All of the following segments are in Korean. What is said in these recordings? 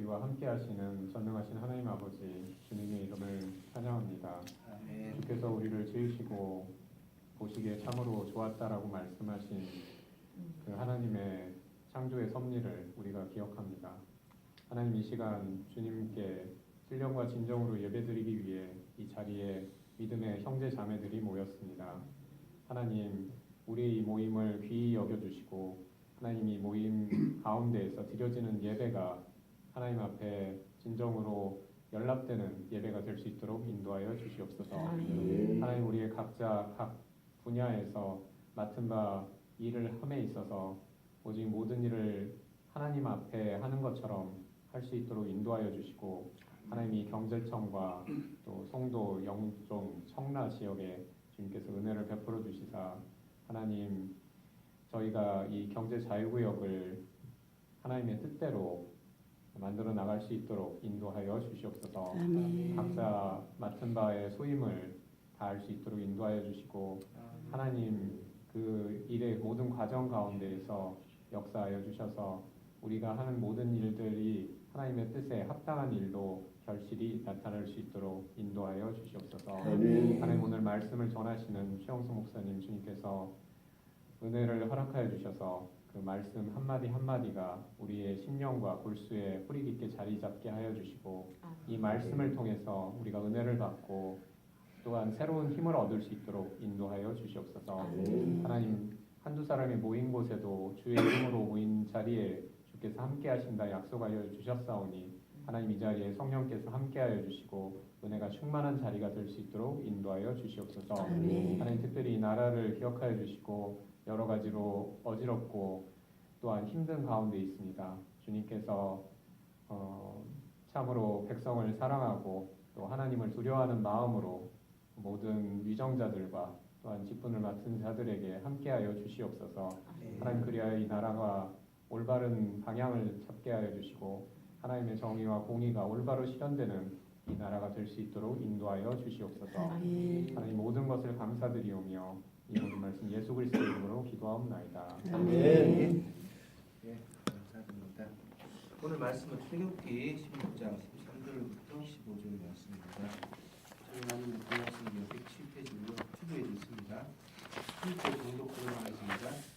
우리와 함께 하시는 전능하신 하나님 아버지 주님의 이름을 찬양합니다. 아멘. 주께서 우리를 지으시고 보시기에 참으로 좋았다라고 말씀하신 그 하나님의 창조의 섭리를 우리가 기억합니다. 하나님 이 시간 주님께 신령과 진정으로 예배드리기 위해 이 자리에 믿음의 형제 자매들이 모였습니다. 하나님 우리 이 모임을 귀히 여겨주시고 하나님 이 모임 가운데에서 드려지는 예배가 하나님 앞에 진정으로 연락되는 예배가 될 수 있도록 인도하여 주시옵소서. 하나님 우리의 각자 각 분야에서 맡은 바 일을 함에 있어서 오직 모든 일을 하나님 앞에 하는 것처럼 할 수 있도록 인도하여 주시고 하나님 이 경제청과 또 송도 영종 청라 지역에 주님께서 은혜를 베풀어 주시사 하나님 저희가 이 경제 자유구역을 하나님의 뜻대로 만들어 나갈 수 있도록 인도하여 주시옵소서. 아멘. 각자 맡은 바의 소임을 다할 수 있도록 인도하여 주시고 하나님 그 일의 모든 과정 가운데에서 역사하여 주셔서 우리가 하는 모든 일들이 하나님의 뜻에 합당한 일로 결실이 나타날 수 있도록 인도하여 주시옵소서. 아멘. 하나님 오늘 말씀을 전하시는 최영수 목사님 주님께서 은혜를 허락하여 주셔서 그 말씀 한마디 한마디가 우리의 심령과 골수에 뿌리 깊게 자리 잡게 하여 주시고 이 말씀을 통해서 우리가 은혜를 받고 또한 새로운 힘을 얻을 수 있도록 인도하여 주시옵소서. 하나님 한두 사람이 모인 곳에도 주의 이름으로 모인 자리에 주께서 함께 하신다 약속하여 주셨사오니 하나님 이 자리에 성령께서 함께하여 주시고 은혜가 충만한 자리가 될 수 있도록 인도하여 주시옵소서. 아멘. 하나님 특별히 이 나라를 기억하여 주시고 여러 가지로 어지럽고 또한 힘든 가운데 있습니다. 주님께서 어, 참으로 백성을 사랑하고 또 하나님을 두려워하는 마음으로 모든 위정자들과 또한 직분을 맡은 자들에게 함께하여 주시옵소서. 하나님 그리하여 이 나라가 올바른 방향을 잡게 하여 주시고 하나님의 정의와 공의가 올바로 실현되는 이 나라가 될 수 있도록 인도하여 주시옵소서. 아멘. 하나님 모든 것을 감사드리오며 이 모든 말씀 예수 그리스도의 이름으로 기도하옵나이다. 아멘. 예, 감사드립니다. 오늘 말씀은 출애굽기 16장 13절부터 15절 말씀입니다. 저희 나는 구약성경 107페이지로 투부에 있습니다. 함께 공독하겠습니다.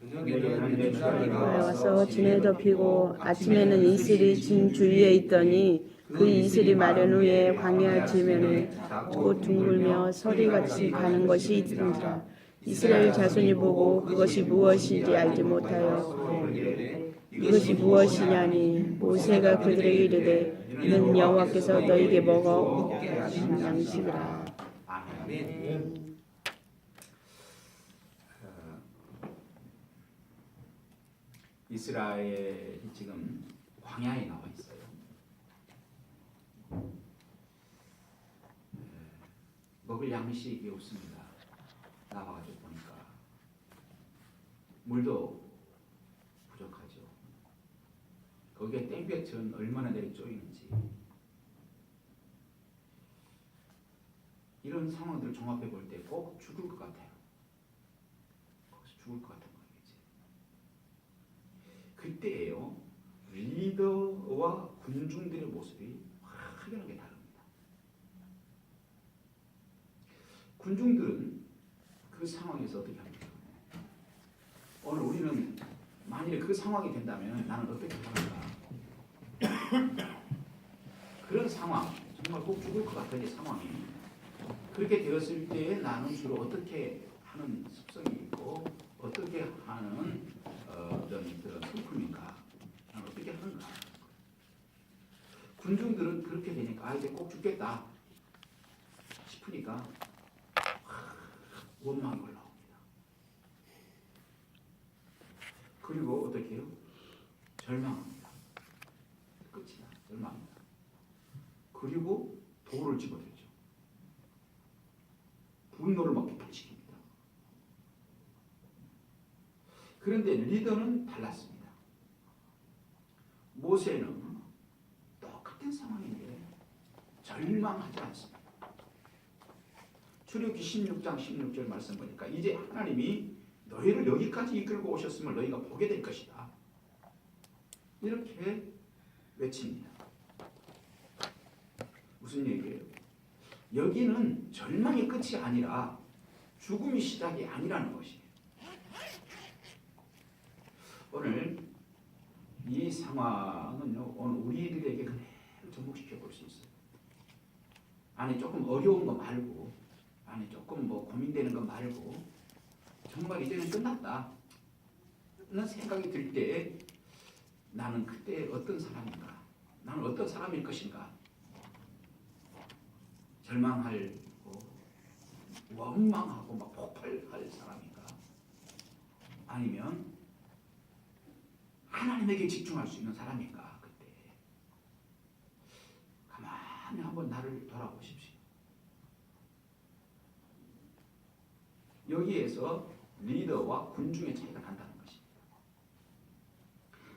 저녁에는 해가 와서 진에 덮이고 아침에는 이슬이 진 주위에 있더니 그 이슬이 마른 후에 광야 지면에 곧 둥글며 서리같이 가는 것이 있더라. 이스라엘 자손이 보고 그것이 무엇인지 알지 못하여 이것이 무엇이냐니 모세가 그들에게 이르되 이는 여호와께서 너희에게 먹어 하신 양식이라. 아멘. 이스라엘이 지금 광야에 나와 있어요. 에, 먹을 양식이 없습니다. 나와가지고 보니까 물도 부족하죠. 거기에 땡볕은 얼마나 내리 쪼이는지 이런 상황들을 종합해 볼 때 꼭 죽을 것 같아요. 거기서 죽을 것 같은 거겠지. 그때예요. 리더와 군중들의 모습이 확연하게 다릅니다. 군중들은 그 상황에서 어떻게 합니까? 오늘 우리는 만일에 그 상황이 된다면 나는 어떻게 할까? 그런 상황, 정말 꼭 죽을 것 같은 이 상황이 그렇게 되었을 때 나는 주로 어떻게 하는 습성이 있고 어떻게 하는 어, 어떤 그런 성품인가 나는 어떻게 하는가 군중들은 그렇게 되니까 아 이제 꼭 죽겠다 싶으니까 하, 원망이 올라옵니다 그리고 어떻게 해요? 절망합니다 끝이다 절망합니다 그리고 돌을 집어들죠 분노를 막 폭발시킵니다. 그런데 리더는 달랐습니다. 모세는 똑같은 상황인데 절망하지 않습니다. 출애굽기 16장 16절 말씀 보니까 이제 하나님이 너희를 여기까지 이끌고 오셨음을 너희가 보게 될 것이다. 이렇게 외칩니다. 무슨 얘기예요? 여기는 절망의 끝이 아니라 죽음이 시작이 아니라는 것이에요. 오늘 이 상황은요, 오늘 우리들에게 그대로 접목시켜 볼 수 있어요. 아니 조금 어려운 거 말고, 아니 조금 뭐 고민되는 거 말고, 정말 이제는 끝났다. 는 생각이 들 때 나는 그때 어떤 사람인가? 나는 어떤 사람일 것인가? 절망할 원망하고 막 폭발할 사람인가? 아니면 하나님에게 집중할 수 있는 사람인가? 그때 가만히 한번 나를 돌아보십시오. 여기에서 리더와 군중의 차이가 난다는 것입니다.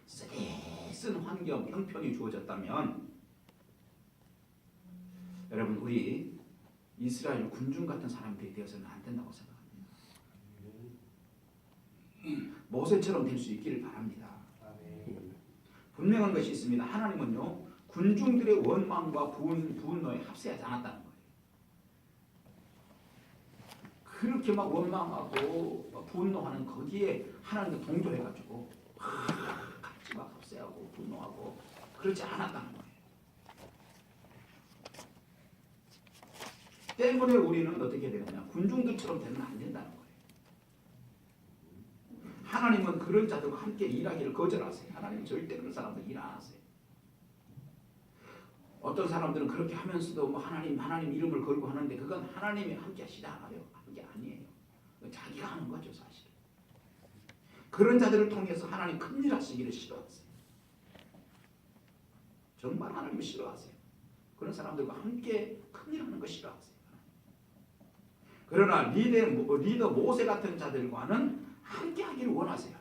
쓰레쓴 환경, 형편이 주어졌다면 여러분 우리 이스라엘 군중 같은 사람들이 되어서는 안 된다고 생각합니다. 모세처럼 될 수 있기를 바랍니다. 분명한 것이 있습니다. 하나님은요 군중들의 원망과 분, 분노에 합세하지 않았다는 거예요. 그렇게 막 원망하고 막 분노하는 거기에 하나님과 동조해가지고 막 같이 막 합세하고 분노하고 그러지 않았다는 거예요. 때문에 우리는 어떻게 되느냐 군중들처럼 되면 안 된다는 거예요. 하나님은 그런 자들과 함께 일하기를 거절하세요. 하나님 절대 그런 사람들 일 안 하세요. 어떤 사람들은 그렇게 하면서도 뭐 하나님 하나님 이름을 걸고 하는데 그건 하나님이 함께 하시지 않아요. 자기가 하는 거죠 사실. 그런 자들을 통해서 하나님 큰일 하시기를 싫어하세요. 정말 하나님 싫어하세요. 그런 사람들과 함께 큰일 하는 거 싫어하세요. 그러나 리더, 리더 모세 같은 자들과는 함께 하기를 원하세요.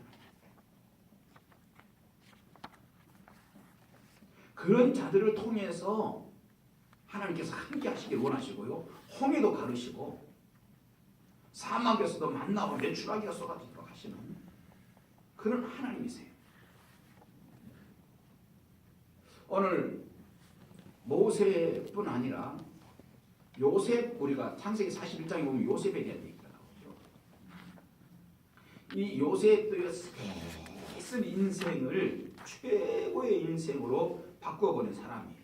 그런 자들을 통해서 하나님께서 함께 하시길 원하시고요. 홍해도 가르시고 사막에서도 만나고 매출하기가 쏟아지도록 하시는 그런 하나님이세요. 오늘 모세뿐 아니라 요셉 우리가 창세기 41장에 보면 요셉에 대한 얘기가 나오죠. 이 요셉의 쓴 인생을 최고의 인생으로 바꿔버린 사람이에요.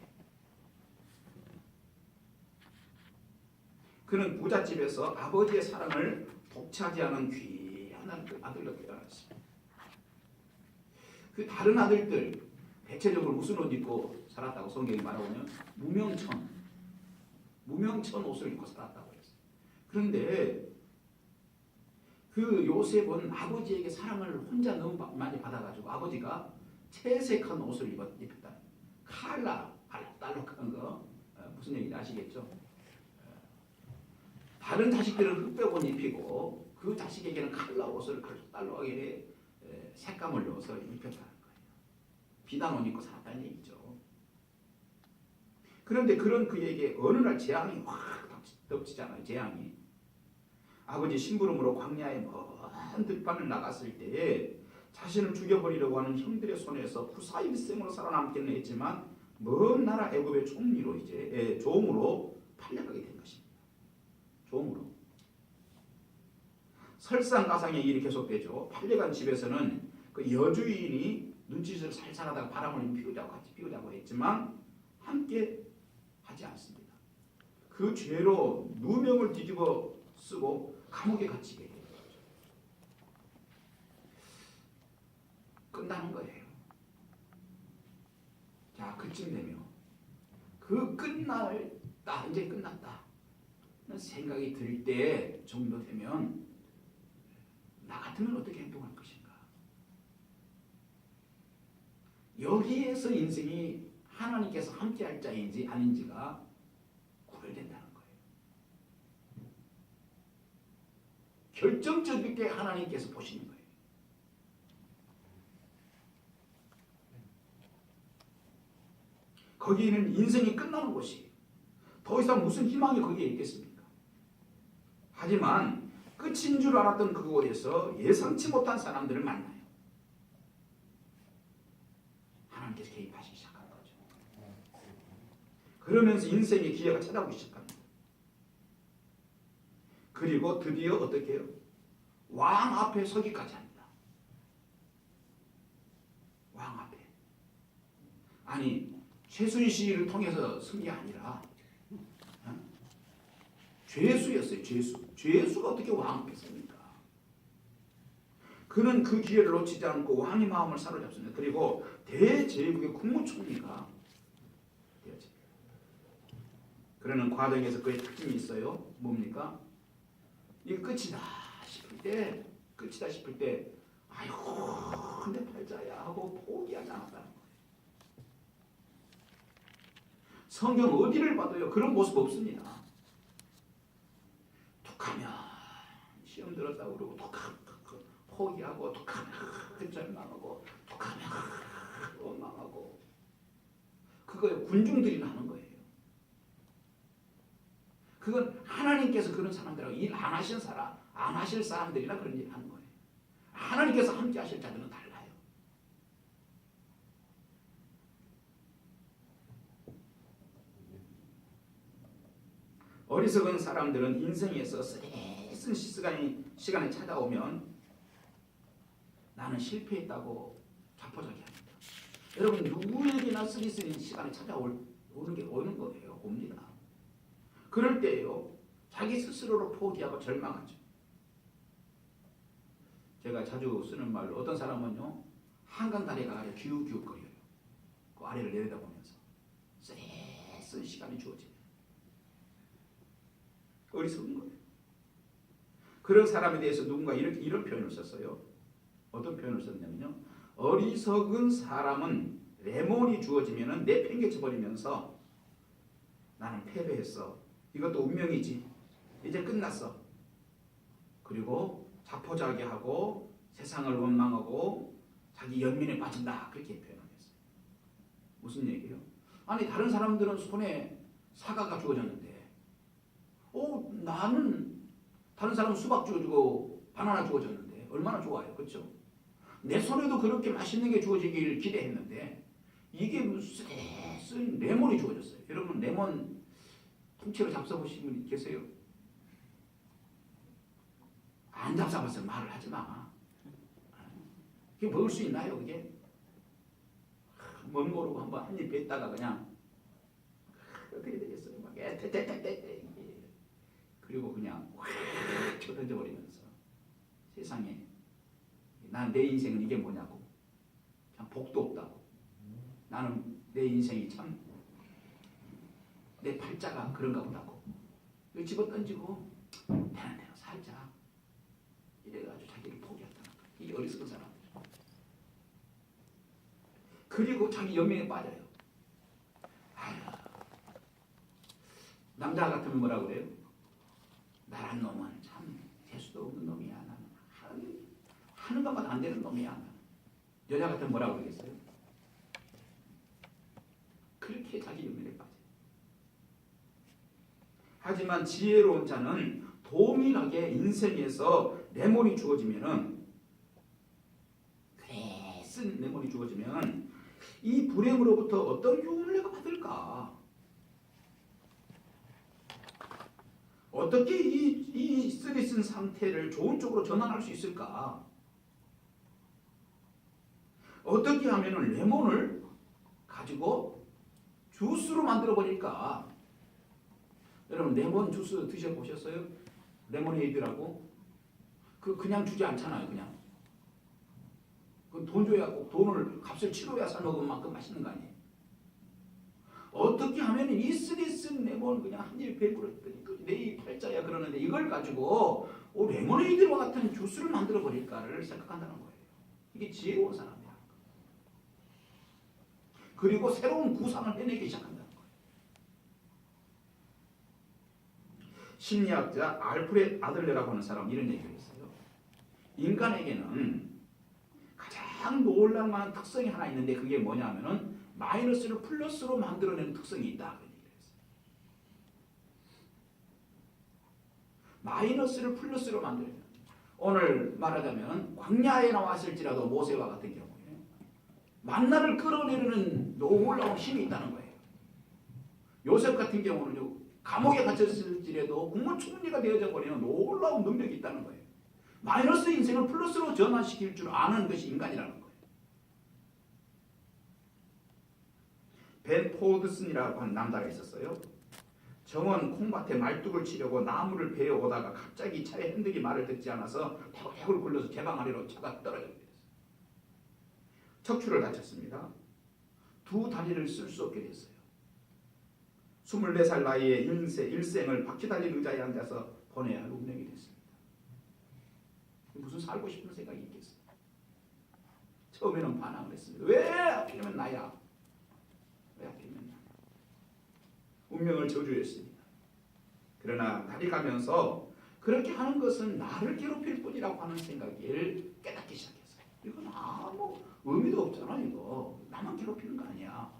그는 부잣집에서 아버지의 사랑을 독차지하는 귀한 아들로 태어났습니다. 그 다른 아들들 대체적으로 무슨 옷 입고 살았다고 성경이 말하면 무명천 무명천 옷을 입고 살았다고 했어요. 그런데 그 요셉은 아버지에게 사랑을 혼자 너무 많이 받아가지고 아버지가 채색한 옷을 입었, 입혔다. 칼라, 알록달록한 거 어, 무슨 얘기인지 아시겠죠? 어, 다른 자식들은 흑백 옷 입히고 그 자식에게는 칼라 옷을 알록달록하게 에, 색감을 넣어서 입혔다는 거예요. 비단 옷 입고 살았다는 얘기죠. 그런데 그런 그에게 어느 날 재앙이 확 덮치잖아요. 재앙이. 아버지 심부름으로 광야에 먼 들판을 나갔을 때에 자신을 죽여버리려고 하는 형들의 손에서 구사일생으로 살아남기는 했지만 먼 나라 애굽의 총리로 이제 예, 종으로 팔려가게 된 것입니다. 종으로. 설상가상의 일이 계속되죠. 팔려간 집에서는 그 여주인이 눈짓을 살살하다가 바람을 피우자고 같이 피우자고 했지만 함께 하지 않습니다. 그 죄로 누명을 뒤집어 쓰고 감옥에 갇히게 돼요. 끝나는 거예요. 자, 그쯤 되면 그 끝날다 이제 끝났다. 생각이 들 때 정도 되면 나 같으면 어떻게 행동할 것인가? 여기에서 인생이 하나님께서 함께할 자인지 아닌지가 구별된다는 거예요. 결정적이게 하나님께서 보시는 거예요. 거기는 인생이 끝나는 곳이에요. 더 이상 무슨 희망이 거기에 있겠습니까? 하지만 끝인 줄 알았던 그곳에서 예상치 못한 사람들을 만나요. 하나님께서 개입하시기 시작한 거죠. 그러면서 인생의 기회가 찾아오기 시작합니다. 그리고 드디어 어떻게 해요? 왕 앞에 서기까지 합니다. 왕 앞에. 아니 최순실을 통해서 쓴 게 아니라 어? 죄수였어요. 죄수. 죄수가 어떻게 왕 앞에 섭니까? 그는 그 기회를 놓치지 않고 왕의 마음을 사로잡습니다. 그리고 대제국의 국무총리가. 그러는 과정에서 그의 특징이 있어요. 뭡니까? 이게 끝이다 싶을 때, 끝이다 싶을 때, 아이고, 내 팔자야 하고 포기하지 않았다는 거예요. 성경 어디를 봐도요 그런 모습 없습니다. 툭하면 시험 들었다고 그러고 툭하면 포기하고 툭하면 절망하고 툭하면 원망하고 그거에 군중들이 나는 거예요. 그건 하나님께서 그런 사람들하고 일 안 하신 사람, 안 하실 사람들이나 그런 일 하는 거예요. 하나님께서 함께 하실 자들은 달라요. 어리석은 사람들은 인생에서 쓰레쓴 시간이 시간이 찾아오면 나는 실패했다고 자포자기 합니다. 여러분 누구에게나 쓰레쓴 시간이 찾아올 오는 게 오는 거예요. 옵니다. 그럴 때요 자기 스스로를 포기하고 절망하죠. 제가 자주 쓰는 말로 어떤 사람은요 한강 다리가 아래 기웃기웃거려요. 그 아래를 내려다보면서 쓰레쓴 시간이 주어지면 어리석은 거예요. 그런 사람에 대해서 누군가 이렇게 이런 표현을 썼어요. 어떤 표현을 썼냐면요. 어리석은 사람은 레몬이 주어지면은 내팽개쳐 버리면서 나는 패배했어. 이것도 운명이지. 이제 끝났어. 그리고 자포자기하고 세상을 원망하고 자기 연민에 빠진다. 그렇게 표현했어요. 무슨 얘기예요? 아니 다른 사람들은 손에 사과가 주어졌는데 어, 나는 다른 사람은 수박 주어주고 바나나 주어졌는데 얼마나 좋아요, 그렇죠? 내 손에도 그렇게 맛있는 게 주어지길 기대했는데 이게 무슨 쓴 레몬이 주어졌어요. 여러분 레몬 통째로 잡숴보신 분 계세요? 안 잡숴봤어요. 말을 하지 마. 그게 먹을 수 있나요, 그게? 뭔 모르고 한번 한 입 뱉다가 그냥 어떻게 되겠어요? 막 에테테테테 그리고 그냥 확 쳐던져 버리면서 세상에 난 내 인생은 이게 뭐냐고. 참 복도 없다고. 나는 내 인생이 참 내 팔자가 그런가 보다고. 이거 집어 던지고 되는 대로 살자. 이래가지고 자기를 포기했다는 거야 이 어리석은 사람 그리고 자기 연명에 빠져요. 아휴 남자 같으면 뭐라 그래요? 나란 놈은 참 재수도 없는 놈이야. 나는 하는, 하는 것마다 안 되는 놈이야. 나는. 여자 같으면 뭐라고 그러겠어요? 그렇게 자기 연민에 빠져. 하지만 지혜로운 자는 동일하게 인생에서 레몬이 주어지면은 그래 쓴 레몬이 주어지면 이 불행으로부터 어떤 교훈을 내가 받을까? 어떻게 이, 이 쓰리쓴 상태를 좋은 쪽으로 전환할 수 있을까? 어떻게 하면 레몬을 가지고 주스로 만들어 버릴까? 여러분 레몬 주스 드셔보셨어요? 레모네이드라고? 그 그냥 주지 않잖아요 그냥 그 돈 줘야 꼭 돈을 값을 치러야 사 먹은 만큼 맛있는 거 아니에요? 어떻게 하면 이 쓰리쓴 레몬 그냥 한입 배부르더니 내 팔자야 그러는데 이걸 가지고 오, 레모네이드와 같은 주스를 만들어 버릴까를 생각한다는 거예요. 이게 지혜로운 사람이야. 그리고 새로운 구상을 해내기 시작한다는 거예요. 심리학자 알프레 아들레라고 하는 사람 이런 얘기를 했어요. 인간에게는 가장 놀랄 만한 특성이 하나 있는데 그게 뭐냐면은 마이너스를 플러스로 만들어내는 특성이 있다. 마이너스를 플러스로 만들어내는. 오늘 말하자면 광야에 나왔을지라도 모세와 같은 경우에 만나를 끌어내리는 놀라운 힘이 있다는 거예요. 요셉 같은 경우는요 감옥에 갇혔을지라도 국무총리가 되어져 버리는 놀라운 능력이 있다는 거예요. 마이너스 인생을 플러스로 전환시킬 줄 아는 것이 인간이라는 거예요. 벤 포드슨이라고 하는 남자가 있었어요. 정원 콩밭에 말뚝을 치려고 나무를 베어 오다가 갑자기 차에 흔들기 말을 듣지 않아서 턱을 굴려서 개방 아래로 차가 됐어요. 척추를 다쳤습니다. 두 다리를 쓸 수 없게 됐어요. 24살 나이에 인생, 일생을 바퀴 달린 의자에 앉아서 보내야 할 운명이 됐습니다. 무슨 살고 싶은 생각이 있겠어요? 처음에는 반항을 했습니다. 왜 하필이면 나야? 왜 하필이면 나? 운명을 저주했습니다. 그러나 달이 가면서 그렇게 하는 것은 나를 괴롭힐 뿐이라고 하는 생각을 깨닫기 시작했어요. 이건 아무 의미도 없잖아 이거. 나만 괴롭히는 거 아니야.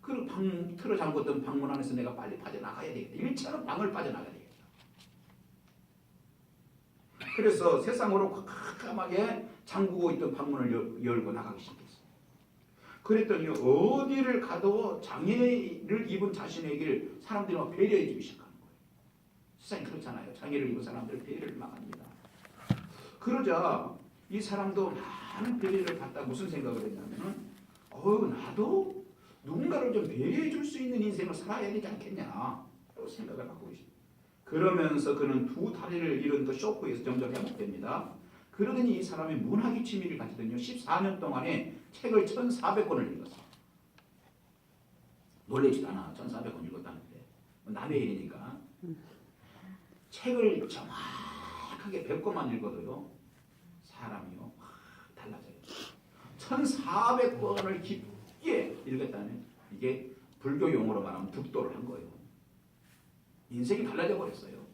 그 방, 틀어 잠궜던 방문 안에서 내가 빨리 빠져나가야 되겠다. 일차는 방을 빠져나가야 되겠다. 그래서 세상으로 깜깜하게 잠그고 있던 방문을 열- 열고 나가기 시작했어요. 그랬더니 어디를 가도 장애를 입은 자신에게 사람들이 막 배려해 주기 시작하는 거예요. 세상이 그렇잖아요. 장애를 입은 사람들 배려를 막 합니다. 그러자 이 사람도 많은 배려를 받다 무슨 생각을 했냐면은 어우 나도 누군가를 좀 배려해 줄 수 있는 인생을 살아야 되지 않겠냐 라고 생각을 하고 있습니다. 그러면서 그는 두 다리를 잃은 그 쇼크에서 점점 회복됩니다. 그러더니 이 사람이 문학의 취미를 가지더니요. 14년 동안에 책을 1,400권을 읽었어요. 놀래지도 않아. 1,400권 읽었다는데. 뭐 남의 일이니까. 책을 정확하게 100권만 읽어도요. 사람이요. 확 달라져요. 1,400권을 깊게 읽었다는 이게 불교 용어로 말하면 득도를 한 거예요. 인생이 달라져 버렸어요.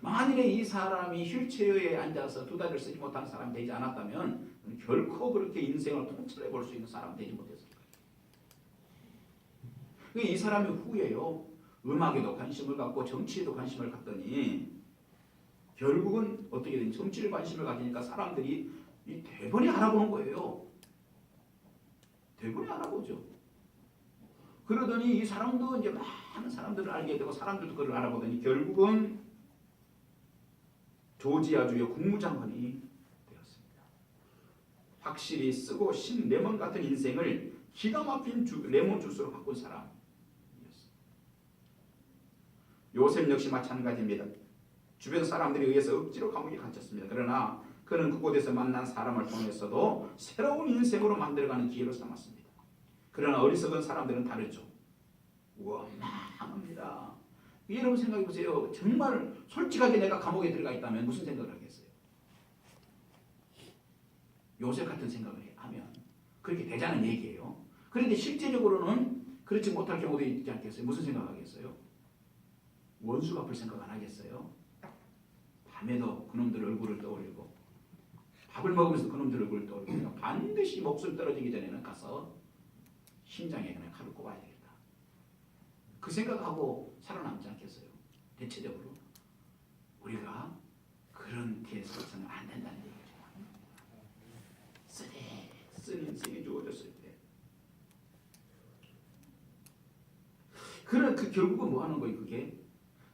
만일에 이 사람이 휠체어에 앉아서 두 다리를 쓰지 못한 사람이 되지 않았다면 결코 그렇게 인생을 통찰해 볼 수 있는 사람이 되지 못했을 거예요. 이 사람이 후에요. 음악에도 관심을 갖고 정치에도 관심을 갖더니 결국은 어떻게 된 정치를 관심을 가지니까 사람들이 이 대번에 알아보는 거예요. 대번에 알아보죠. 그러더니 이 사람도 이제 많은 사람들을 알게 되고 사람들도 그를 알아보더니 결국은 조지아주의 국무장관이 되었습니다. 확실히 쓰고 신 레몬 같은 인생을 기가 막힌 주, 레몬 주스로 바꾼 사람이었습니다. 요셉 역시 마찬가지입니다. 주변 사람들에 의해서 억지로 감옥에 갇혔습니다. 그러나 그는 그곳에서 만난 사람을 통해서도 새로운 인생으로 만들어가는 기회로 삼았습니다. 그러나 어리석은 사람들은 다르죠. 원망합니다. 여러분 생각해 보세요. 정말 솔직하게 내가 감옥에 들어가 있다면 무슨 생각을 하겠어요? 요셉 같은 생각을 하면 그렇게 되자는 얘기예요. 그런데 실제적으로는 그렇지 못할 경우도 있지 않겠어요? 무슨 생각하겠어요? 원수 갚을 생각 안 하겠어요? 밤에도 그놈들 얼굴을 떠올리고 밥을 먹으면서 그놈들 얼굴을 떠올리고 반드시 목숨 떨어지기 전에는 가서 심장에 그냥 칼을 꼽아야 되겠다. 그 생각하고 살아남지 않겠어요? 대체적으로 우리가 그렇게 살아서는 안 된다는 얘기죠. 쓰리 쓴 인생이 주어졌을 때 그런 그 결국은 뭐 하는 거예요? 그게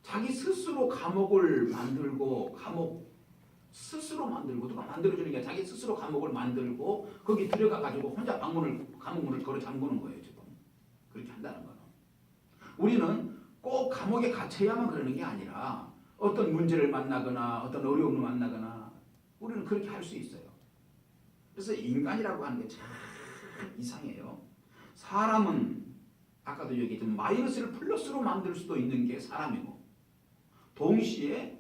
자기 스스로 감옥을 만들고 감옥 스스로 만들고 누가 만들어주는 게 자기 스스로 감옥을 만들고 거기 들어가 가지고 혼자 방문을 감옥 문을 걸어 잠그는 거예요 지금 그렇게 한다는 거는 우리는 꼭 감옥에 갇혀야만 그러는 게 아니라 어떤 문제를 만나거나 어떤 어려움을 만나거나 우리는 그렇게 할 수 있어요. 그래서 인간이라고 하는 게 참 이상해요. 사람은 아까도 얘기했지만 마이너스를 플러스로 만들 수도 있는 게 사람이고 동시에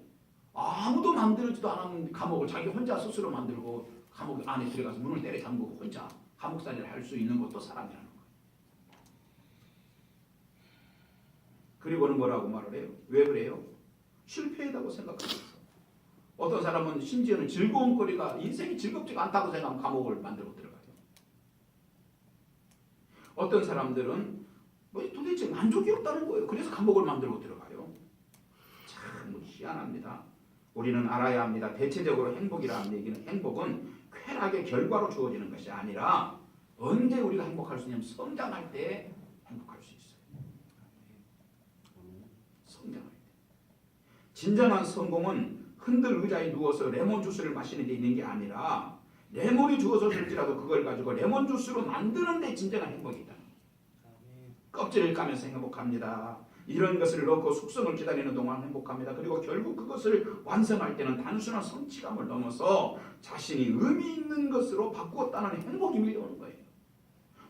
아무도 만들지도 않은 감옥을 자기 혼자 스스로 만들고 감옥 안에 들어가서 문을 때려 잠그고 혼자 감옥살이를 할 수 있는 것도 사람이라는 거예요. 그리고는 뭐라고 말을 해요? 왜 그래요? 실패했다고 생각하면서 어떤 사람은 심지어는 즐거운 거리가 인생이 즐겁지가 않다고 생각하면 감옥을 만들고 들어가요. 어떤 사람들은 뭐 도대체 만족이 없다는 거예요. 그래서 감옥을 만들고 들어가요. 참 희한합니다. 우리는 알아야 합니다. 대체적으로 행복이라는 얘기는 행복은 쾌락의 결과로 주어지는 것이 아니라 언제 우리가 행복할 수 있냐면 성장할 때 행복할 수 있어요. 진정한 성공은 흔들 의자에 누워서 레몬 주스를 마시는 데 있는 게 아니라 레몬이 주어졌을지라도 그걸 가지고 레몬 주스로 만드는 데 진정한 행복이다. 껍질을 까면서 행복합니다. 이런 것을 넣고 숙성을 기다리는 동안 행복합니다. 그리고 결국 그것을 완성할 때는 단순한 성취감을 넘어서 자신이 의미 있는 것으로 바꾸었다는 행복이 밀려오는 거예요.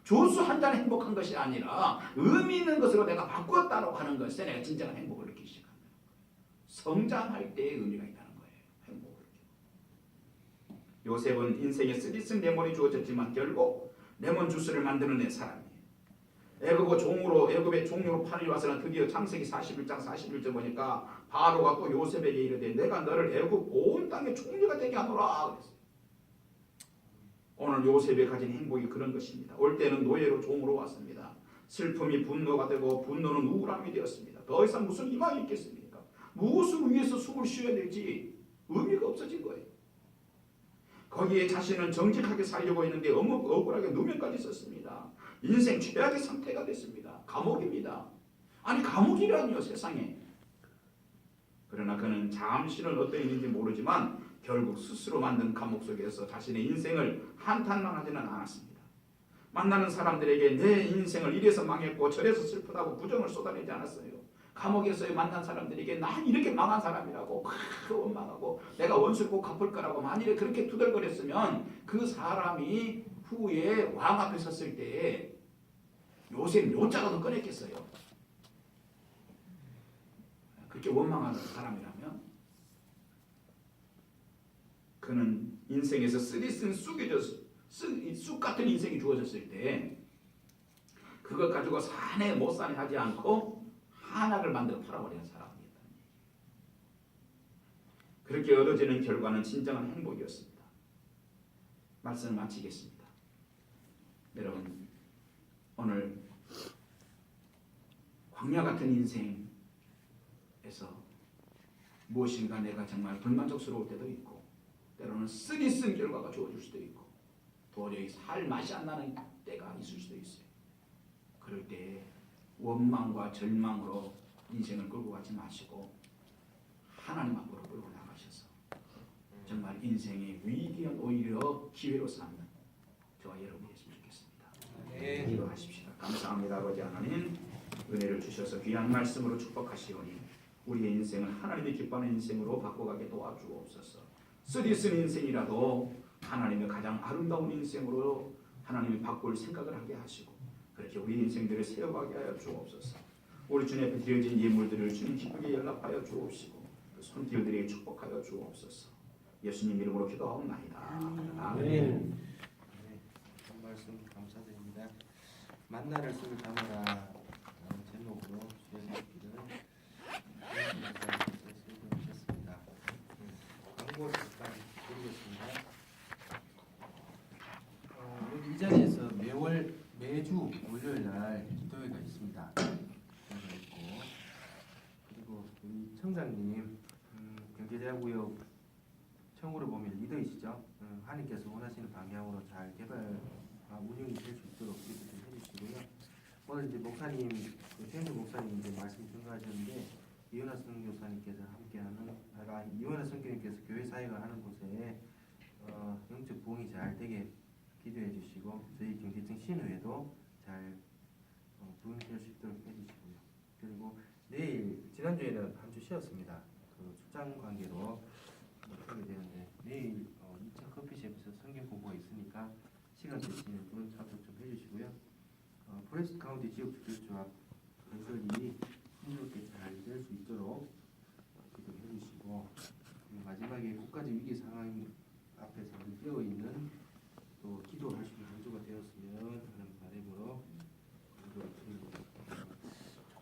조수 한 잔에 행복한 것이 아니라 의미 있는 것으로 내가 바꾸었다고 하는 것에 내가 진정한 행복을 시작한다. 성장할 때의 의미가 있다는 거예요. 행복을. 요셉은 인생에 쓰리쓴 레몬이 주어졌지만 결국 레몬 주스를 만드는 내 사람이에요. 애굽의 종으로 애굽의 종으로 팔이 와서는 드디어 창세기 41장 41절 보니까 바로가 또 요셉에게 이르되 내가 너를 애굽 온 땅의 총리가 되게 하노라 그랬어요. 오늘 요셉이 가진 행복이 그런 것입니다. 올 때는 노예로 종으로 왔습니다. 슬픔이 분노가 되고 분노는 우울함이 되었습니다. 더 이상 무슨 희망이 있겠습니까? 무엇을 위해서 숨을 쉬어야 될지 의미가 없어진 거예요. 거기에 자신은 정직하게 살려고 했는데 억울하게 누명까지 썼습니다. 인생 최악의 상태가 됐습니다. 감옥입니다. 아니 감옥이라니요 세상에. 그러나 그는 잠시는 어떠했는지 모르지만 결국 스스로 만든 감옥 속에서 자신의 인생을 한탄만 하지는 않았습니다. 만나는 사람들에게 내 인생을 이래서 망했고 저래서 슬프다고 부정을 쏟아내지 않았어요. 감옥에서 만난 사람들에게 난 이렇게 망한 사람이라고 크 원망하고 내가 원수를 꼭 갚을 거라고 만일에 그렇게 투덜거렸으면 그 사람이 후에 왕 앞에 섰을 때 요셉 요자가 더 꺼냈겠어요. 그렇게 원망하는 사람이라면 그는 인생에서 쓰리쓴 쑥이졌 쑥 같은 인생이 주어졌을 때 그것 가지고 사내 못 사내 하지 않고 한약을 만들어 팔아버리는 사람입니다. 그렇게 얻어지는 결과는 진정한 행복이었습니다. 말씀을 마치겠습니다. 여러분 오늘 광야 같은 인생에서 무엇인가 내가 정말 불만족스러울 때도 있고 때로는 쓰리 쓴 결과가 주어질 수도 있고 도저히 살 맛이 안 나는 때가 있을 수도 있어요. 그럴 때 원망과 절망으로 인생을 끌고 가지 마시고 하나님 앞으로 끌고 나가셔서 정말 인생의 위기한 오히려 기회로 삼는 저와 여러분이 됐으면 좋겠습니다. 네. 기도하십시다. 감사합니다 아버지 하나님 은혜를 주셔서 귀한 말씀으로 축복하시오니 우리의 인생을 하나님이 기뻐하는 인생으로 바꿔가게 도와주옵소서 쓰리쓴 인생이라도 하나님의 가장 아름다운 인생으로 하나님이 바꿀 생각을 하게 하시고 그렇게 우리 인생들을 세워가게 하여 주옵소서 우리 주님 앞에 드려진 예물들을 주님 기쁘게 연락하여 주옵시고 그 손길들에게 축복하여 주옵소서 예수님 이름으로 기도하옵나이다 아멘. 네. 한 말씀 감사드립니다. 만나를 쓰를 담아라 제목으로 수행했기를 수행하셨습니다. 광고 잠깐 드리겠습니다. 어, 여기 이 자리에서 매주 월요일 날 기도회가 있습니다. 기도회가 있고 그리고 우리 청장님 음, 경제자구역 청으로 보면 리더이시죠. 음, 하나님께서 원하시는 방향으로 잘 개발 아, 운영이 될 수 있도록 기도 좀 해주시고요. 오늘 이제 목사님, 그 최현주 목사님 이제 말씀 증거하셨는데 이현아 선교사님께서 함께하는 아, 이현아 선교님께서 교회 사역을 하는 곳에 어, 영적 부흥이 잘 되게 기도해 주시고 저희 경기청 신우회도 잘 어, 부흥될 수 있도록 해주시고요. 그리고 내일 지난주에는 한 주 쉬었습니다. 그 출장 관계로 하게 되는데 내일 어, 2차 커피숍에서 성경 공부가 있으니까 시간 되시는 분 참석 좀 해주시고요. 어, 포레스트 카운티 지역 주택조합 건설이 풍요롭게 잘 될 수 있도록 기도해 주시고 마지막에 국가적 위기 상황 앞에서 깨어 있는 또 기도할 수 있는 한주가 되었으면 하는 바람으로 기도를 드립니다. 어,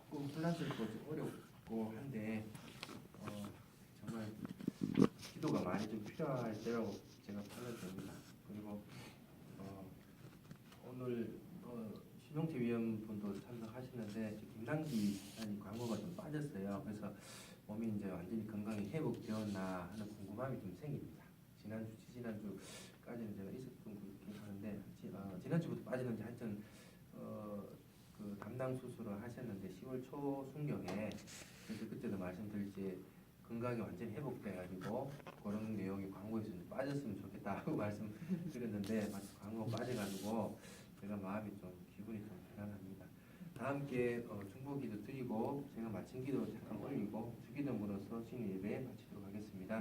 조금 혼란스럽고 좀 어렵고 한데 어, 정말 기도가 많이 좀 필요할 때라고 제가 판단됩니다. 그리고 어, 오늘 어, 신용태 위원분도 참석하시는데 지금 김남기 아니 광고가 좀 빠졌어요. 그래서 몸이 이제 완전히 건강이 회복되었나 하는 궁금함이 좀 생깁니다. 지난주, 지지난주까지는 제가 있었던 것 하는데 지, 어, 지난주부터 빠지는지 하여튼 어, 그 담당 수술을 하셨는데 10월 초 순경에 그래서 그때도 말씀드렸지 건강이 완전히 회복돼가지고 그런 내용이 광고에서 좀 빠졌으면 좋겠다고 말씀드렸는데 광고 빠져가지고 제가 마음이 좀 기분이 좀 불안합니다. 다 함께 어, 중보기도 드리고 제가 마친 기도 잠깐 올리고 주기도문으로서 신의 예배 마치도록 하겠습니다.